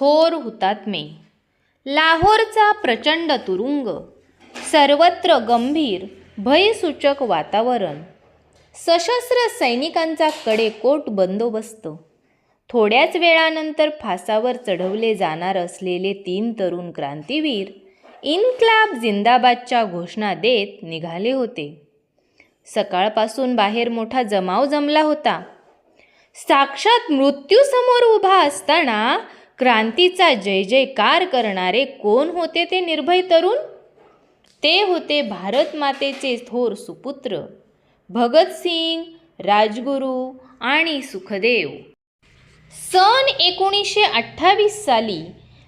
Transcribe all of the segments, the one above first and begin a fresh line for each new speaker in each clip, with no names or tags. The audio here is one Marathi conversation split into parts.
थोर हुतात्मे लाहोरचा प्रचंड तुरुंग सर्वत्र गंभीर भयसूचक वातावरण. सशस्त्र सैनिकांचा कडेकोट बंदोबस्त. थोड्याच वेळानंतर फासावर चढवले जाणार असलेले तीन तरुण क्रांतीवीर इन्क्लाब जिंदाबादच्या घोषणा देत निघाले होते. सकाळपासून बाहेर मोठा जमाव जमला होता. साक्षात मृत्यूसमोर उभा असताना क्रांतीचा जय जयकार करणारे कोण होते ते निर्भय तरुण? ते होते भारत मातेचे थोर सुपुत्र भगतसिंग राजगुरू आणि सुखदेव. सन एकोणीसशे अठ्ठावीस साली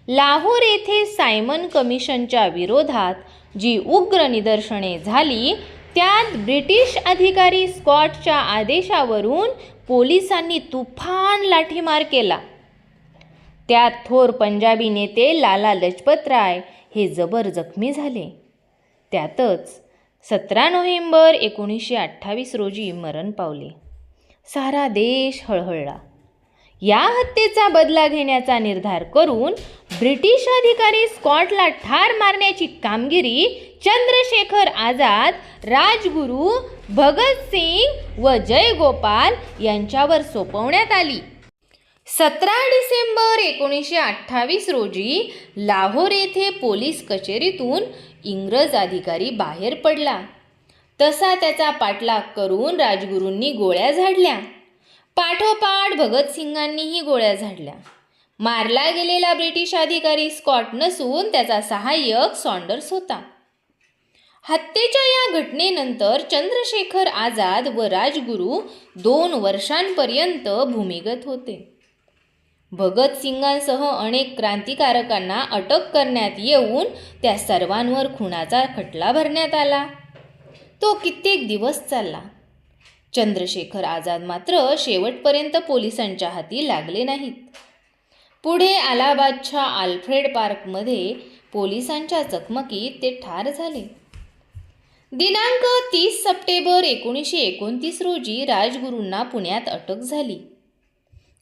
लाहोर येथे सायमन कमिशनच्या विरोधात जी उग्र निदर्शने झाली त्यात ब्रिटिश अधिकारी स्कॉटच्या आदेशावरून पोलिसांनी तुफान लाठीमार केला. त्यात थोर पंजाबी नेते लाला लजपत राय हे जबर जखमी झाले. त्यातच सतरा नोव्हेंबर एकोणीसशे अठ्ठावीस रोजी मरण पावले. सारा देश हळहळला. या हत्येचा बदला घेण्याचा निर्धार करून ब्रिटिश अधिकारी स्कॉटला ठार मारण्याची कामगिरी चंद्रशेखर आझाद राजगुरू भगतसिंग व जयगोपाल यांच्यावर सोपवण्यात आली. सतरा डिसेंबर एकोणीसशे अठ्ठावीस रोजी लाहोर येथे पोलीस कचेरीतून इंग्रज अधिकारी बाहेर पडला. तसा त्याचा पाठलाग करून राजगुरूंनी गोळ्या झाडल्या. पाठोपाठ भगतसिंगांनीही गोळ्या झाडल्या. मारला गेलेला ब्रिटिश अधिकारी स्कॉट नसून त्याचा सहाय्यक सॉन्डर्स होता. हत्येच्या या घटनेनंतर चंद्रशेखर आझाद व राजगुरू दोन वर्षांपर्यंत भूमिगत होते. भगतसिंगांसह अनेक क्रांतिकारकांना अटक करण्यात येऊन त्या सर्वांवर खुनाचा खटला भरण्यात आला. तो कित्येक दिवस चालला. चंद्रशेखर आझाद मात्र शेवटपर्यंत पोलिसांच्या हाती लागले नाहीत. पुढे अलाहाबादच्या आल्फ्रेड पार्कमध्ये पोलिसांच्या चकमकीत ते ठार झाले. दिनांक तीस सप्टेंबर एकोणीसशे एकोणतीस रोजी राजगुरूंना पुण्यात अटक झाली.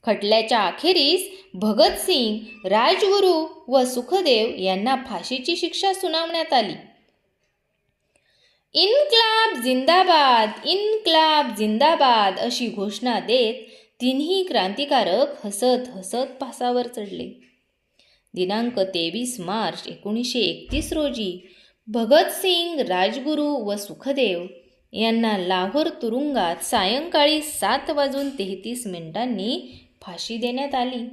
खटल्याच्या अखेरीस भगतसिंग राजगुरू व सुखदेव यांना फाशीची शिक्षा सुनावण्यात आली. इनक्लाब जिंदाबाद इनक्लाब जिंदाबाद अशी घोषणा देत तिन्ही क्रांतिकारक हसत हसत फासावर चढले. दिनांक तेवीस मार्च एकोणीसशे एकतीस रोजी भगतसिंग राजगुरू व सुखदेव यांना लाहोर तुरुंगात सायंकाळी सात वाजून तेहतीस मिनिटांनी फाशी देण्यात आली.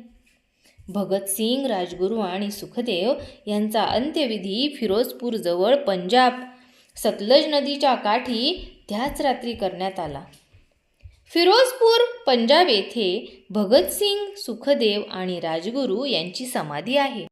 भगतसिंग राजगुरू आणि सुखदेव यांचा अंत्यविधी फिरोजपूरजवळ पंजाब सतलज नदीच्या काठी त्याच रात्री करण्यात आला. फिरोजपूर पंजाब येथे भगतसिंग सुखदेव आणि राजगुरू यांची समाधी आहे.